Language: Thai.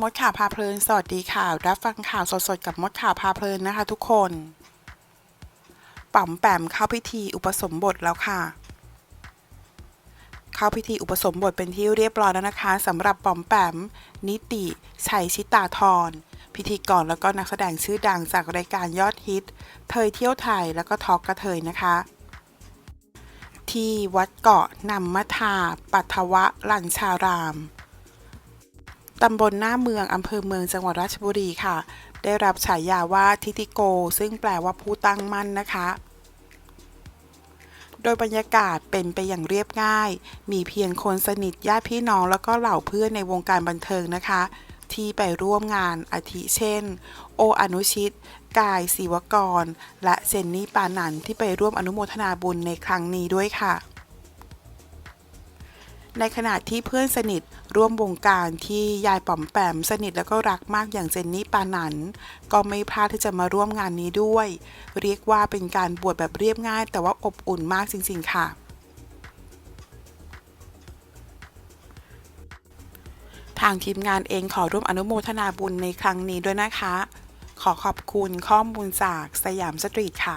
มดข่าวพาเพลิน สวัสดีค่ะ รับฟังข่าวสดๆ กับมดข่าวพาเพลินนะคะทุกคน ป๋อมแปมเข้าพิธีอุปสมบทแล้วค่ะ เข้าพิธีอุปสมบทเป็นที่เรียบร้อยแล้วนะคะสำหรับป๋อมแปม นิติชัยชิตาธรพิธีกรแล้วก็นักแสดงชื่อดังจากรายการยอดฮิตเทยเที่ยวไทยแล้วก็ทอกกระเทยนะคะ ที่วัดเกาะนำมะทาปัทวะลัญชาราม ตำบลหน้าเมืองอำเภอเมืองจังหวัดราชบุรีค่ะ ได้รับฉายาว่าทิติโก ซึ่งแปลว่าผู้ตั้งมั่นนะคะ โดยบรรยากาศเป็นไปอย่างเรียบง่าย มีเพียงคนสนิทญาติพี่น้องแล้วก็เหล่าเพื่อนในวงการบันเทิงนะคะ ที่ไปร่วมงานอาทิเช่น โออนุชิต กายศิวกร และเจนนี่ปานันที่ไปร่วมอนุโมทนาบุญในครั้งนี้ด้วยค่ะ ในขณะที่เพื่อนสนิทร่วมวงการที่ยายป๋อมแปมสนิทแล้วก็รักมากอย่างเจนนี่ปานันก็ไม่พลาดที่จะมาร่วมงานนี้ด้วย เรียกว่าเป็นการบวชแบบเรียบง่าย แต่ว่าอบอุ่นมากจริง ๆ ค่ะทางทีมงานเองขอร่วมอนุโมทนาบุญในครั้งนี้ด้วยนะคะ ขอขอบคุณข้อมูลจากสยามสตรีทค่ะ